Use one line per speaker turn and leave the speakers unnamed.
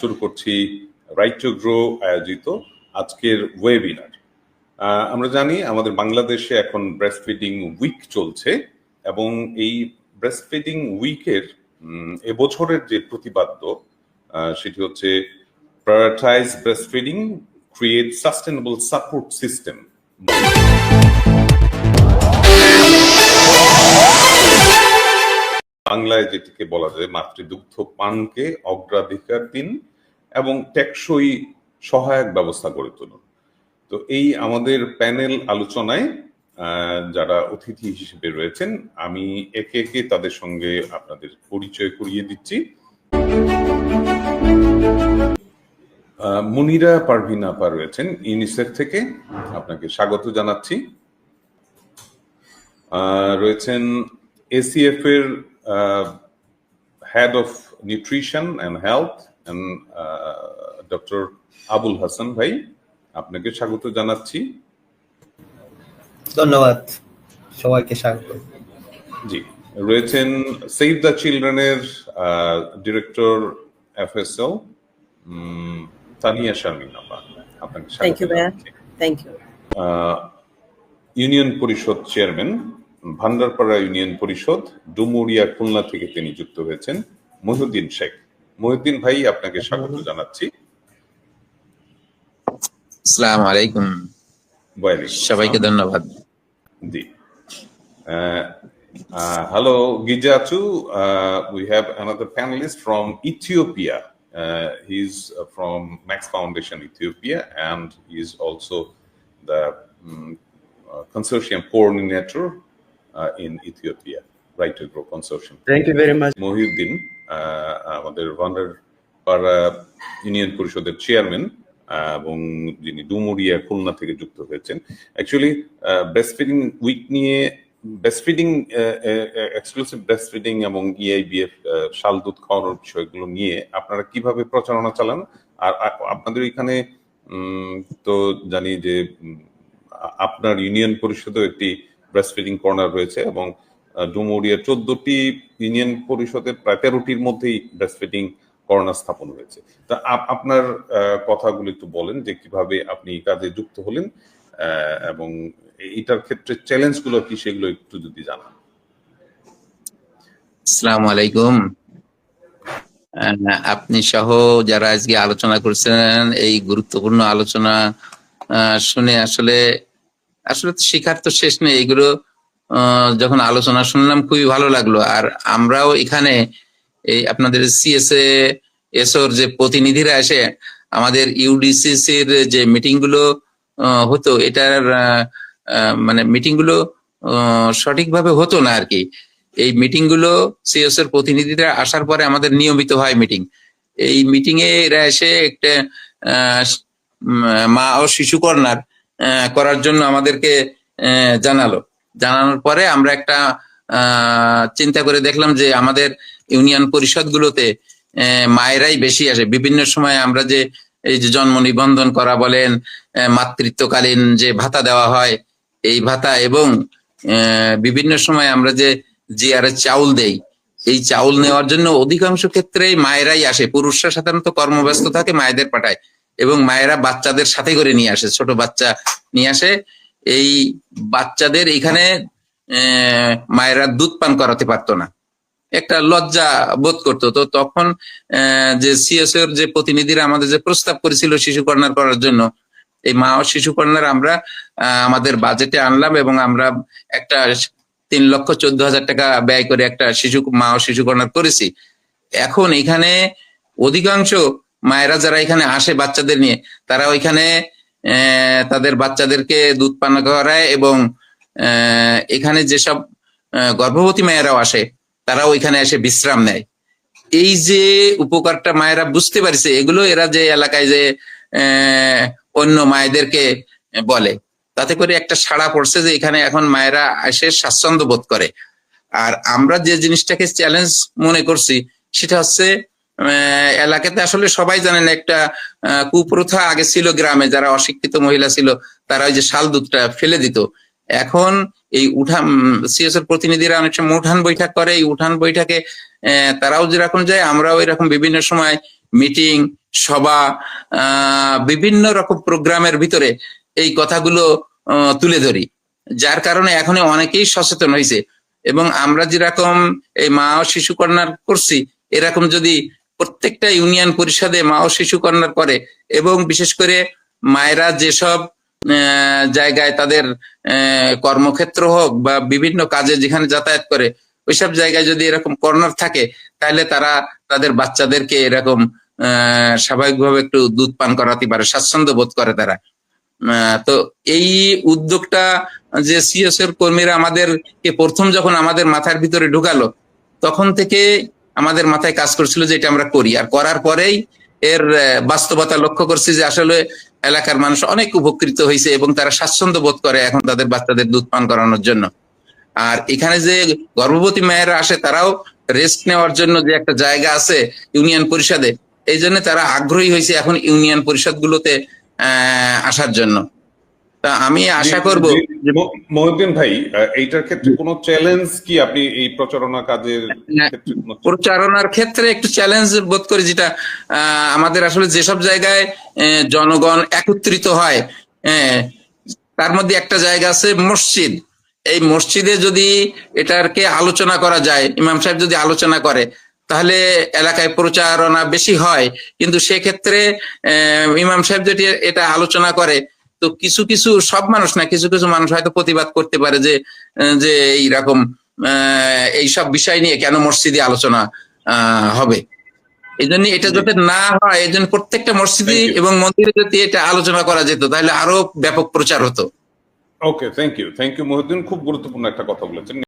শুরু করছি right to grow আয়োজিত আজকের ওয়েবিনার আমরা জানি আমাদের বাংলাদেশে এখন ব্রেস্ট ফিডিং উইক চলছে এবং এই ব্রেস্ট ফিডিং উইকের এবছরের যে প্রতিপাদ্য সেটি হচ্ছে prioritize breast feeding create sustainable support system বাংলায় যেটিকে বলা যায় মাতৃদুগ্ধ পানকে অগ্রাধিকার দিন এবং টেকসই সহায়ক ব্যবস্থা গড়ে তুলুন। তো এই আমাদের প্যানেল আলোচনায় যারা অতিথি হিসেবে রয়েছেন, আমি একে একে তাদের সঙ্গে আপনাদের পরিচয় করিয়ে দিচ্ছি। মুনিরা পারভিন আপা রয়েছেন ইউনিসেফ থেকে। আপনাকে স্বাগত জানাচ্ছি। রয়েছেন এসিএফ এর head of nutrition and health doctor Abul Hasan ভাই আপনাকে স্বাগত জানাচ্ছি।
ধন্যবাদ সবাইকে স্বাগত।
জি রয়েছেন সেভ দ্য চিলড্রেনের ডিরেক্টর এফএসএল তানিয়া শারমিন আপা আপনাকে স্বাগত।
Thank
ah, union Parishad chairman Bhandarpara union Parishad Dumuria Khulna থেকে তিনি যুক্ত হয়েছেন মহিউদ্দিন শেখ মহিউদ্দিন ভাই আপনাকে স্বাগত জানাচ্ছি
আসসালামু আলাইকুম সবাইকে ধন্যবাদ
জি হ্যালো গিজাচু we have another panelist from Ethiopia. Uh, he's uh, from Max Foundation Ethiopia and he's also the mm, uh, consortium coordinator uh, in Ethiopia, Right to Grow Consortium.
Thank you very much
Mohiuddin ah, আমাদের ভান্ডার পাড়া union পরিষদের chairman এবং যিনি ডুমুরিয়া, খুলনা থেকে যুক্ত হয়েছেন। Actually breast feeding week নিয়ে breast feeding exclusive breast এবং E ইআইবিএফ শাল দুধ খাওয়ানোর বিষয়গুলো নিয়ে আপনারা কীভাবে প্রচারণা চালান? আর আপনাদের এখানে তো জানি যে আপনার ইউনিয়ন পরিষদেও একটি ব্রেস্ট ফিডিং কর্নার রয়েছে এবং ডুমুরিয়া চোদ্দটি ইউনিয়ন পরিষদের প্রায় তেরোটির মধ্যেই ব্রেস্টফিডিং কর্নার স্থাপন হয়েছে। তা আপ- আপনার কথাগুলো একটু বলেন যে কীভাবে আপনি কাজে যুক্ত হলেন এবং এটার ক্ষেত্রে চ্যালেঞ্জগুলো কি সেগুলো একটু যদি জানান।
আসসালামু আলাইকুম। আপনি সহ যারা আজকে আলোচনা করছেন, এই গুরুত্বপূর্ণ আলোচনা শুনে আসলে আসলে শেখার তো শেষ নেই। এগুলো যখন আলোচনা শুনলাম, খুবই ভালো লাগল। আর আমরাও এখানে এই আপনাদের সিএসএ এসোর যে প্রতিনিধিরা এসে আমাদের ইউডিসিসির যে মিটিংগুলো হতো, এটার মানে মিটিংগুলো সঠিকভাবে হতো না আর কি। এই মিটিংগুলো সিএস এর প্রতিনিধিরা আসার পরে আমাদের নিয়মিত হয় মিটিং এই মিটিং এ এরা এসে একটা মা ও শিশু কর্নার করার জন্য আমাদেরকে জানালো। জানানোর পরে আমরা একটা চিন্তা করে দেখলাম যে আমাদের ইউনিয়ন পরিষদগুলোতে মায়েরাই বেশি আসে। বিভিন্ন সময় আমরা যে, এই যে জন্ম নিবন্ধন করা বলেন মাতৃত্বকালীন যে ভাতা দেওয়া হয়, এই ভাতা এবং বিভিন্ন সময় আমরা যে জিআরএস চাউল দেই, এই চাউল নেওয়ার জন্য অধিকাংশ ক্ষেত্রেই মায়েরাই আসে। পুরুষরা সাধারণত কর্মব্যস্ত থাকে, মায়েদের পাঠায় এবং মায়েরা বাচ্চাদের সাথে করে নিয়ে আসে। ছোট বাচ্চা নিয়ে আসে এই বাচ্চাদের এখানে মায়েরা দুধ পান করাতে পারতো না। একটা লজ্জা বোধ করতো। তো তখন যে সিএসএর যে প্রতিনিধিরা আমাদের যে প্রস্তাব করেছিল শিশু কর্নার করার জন্য, এই মা ও শিশু কর্নার আমরা আমাদের বাজেটে আনলাম এবং আমরা একটা তিন লক্ষ চোদ্দ হাজার টাকা ব্যয় করে একটা শিশু, মা ও শিশু কর্নার করেছি। এখন এখানে অধিকাংশ মায়েরা যারা এখানে আসে বাচ্চাদের নিয়ে, তারা ওইখানে তাদের বাচ্চাদেরকে দুধ পান করায় এবং এখানে যেসব গর্ভবতী মায়েরাও আসে, তারাও ওইখানে এসে বিশ্রাম নেয়। এই যে উপকারটা মায়েরা বুঝতে পারছে, এগুলো এরা যে এলাকায় যে অন্য মায়েদেরকে বলে, তাতে করে একটা সাড়া পড়ছে যে এখানে এখন মায়েরা এসে স্বাচ্ছন্দ্য বোধ করে। আর আমরা যে জিনিসটাকে চ্যালেঞ্জ মনে করছি, সেটা হচ্ছে এলাকাতে আসলে সবাই জানেন একটা কুপ্রথা আগে ছিল গ্রামে, যারা অশিক্ষিত মহিলা ছিল, তারা ওই যে শাল দুধটা ফেলে দিত। এখন এই উঠান সিএস এর প্রতিনিধিরা অনেক সময় উঠান বৈঠক করে, এই উঠান বৈঠকে তারাও যেরকম যায়, আমরাও এরকম বিভিন্ন সময় মিটিং, সভা বিভিন্ন রকম প্রোগ্রামের ভিতরে এই কথাগুলো তুলে ধরি। যার কারণে এখন অনেকেই সচেতন হয়েছে এবং আমরা যেরকম এই মা ও শিশু কর্নার করছি, এরকম যদি প্রত্যেকটা ইউনিয়ন পরিষদে মা ও শিশু কর্নার পরে এবং বিশেষ করে মায়েরা যেসব জায়গায় তাদের কর্মক্ষেত্র হোক বা বিভিন্ন কাজে যেখানে যাতায়াত করে, ওইসব জায়গায় যদি এরকম কর্নার থাকে, তাহলে তারা তাদের বাচ্চাদেরকে এরকম স্বাভাবিকভাবে একটু দুধ পান করাতে পারে, স্বাচ্ছন্দ্য বোধ করে তারা। তো এই উদ্যোগটা যে সিএস এর কর্মীরা আমাদেরকে প্রথম যখন আমাদের মাথার ভিতরে ঢুকালো, তখন থেকে আমাদের মাথায় কাজ করছিল যে এটা আমরা করি। আর করার পরেই এর বাস্তবতা লক্ষ্য করছি যে আসলে এলাকার মানুষ অনেক উপকৃত হয়েছে এবং তারা স্বাচ্ছন্দ্য বোধ করে এখন তাদের বাচ্চাদের দুধ পান করানোর জন্য। আর এখানে যে গর্ভবতী মায়েরা আসে, তারাও রেস্ট নেওয়ার জন্য যে একটা জায়গা আছে ইউনিয়ন পরিষদে, এই জন্য তারা আগ্রহী হয়েছে এখন ইউনিয়ন পরিষদগুলোতে আসার জন্য। তা আমি আশা করব
মহিউদ্দিন ভাই এইটার ক্ষেত্রে কোনো চ্যালেঞ্জ কি আপনি এই প্রচারণা কাজের
প্রচারণার ক্ষেত্রে একটু চ্যালেঞ্জ বোধ করি যেটা আমাদের আসলে যেসব জায়গায় জনগণ একত্রিত হয় তার মধ্যে একটা জায়গা আছে মসজিদ। এই মসজিদে যদি এটাকে আলোচনা করা যায় ইমাম সাহেব যদি আলোচনা করে তাহলে এলাকায় প্রচারণা বেশি হয়। কিন্তু সেক্ষেত্রে আহ, ইমাম সাহেব যদি এটা আলোচনা করে তো কিছু কিছু সব মানুষ না কিছু কিছু মানুষ হয়তো প্রতিবাদ করতে পারে যে যে এইরকম এইসব বিষয় নিয়ে কেন মসজিদে আলোচনা হবে। এই জন্য এটা যাতে না হয় এই জন্য প্রত্যেকটা মসজিদে এবং মন্দিরে যদি এটা আলোচনা করা যেত তাহলে আরও ব্যাপক প্রচার হতো।
Okay thank you thank you Mohiuddin. খুব গুরুত্বপূর্ণ একটা কথা বলেছেন।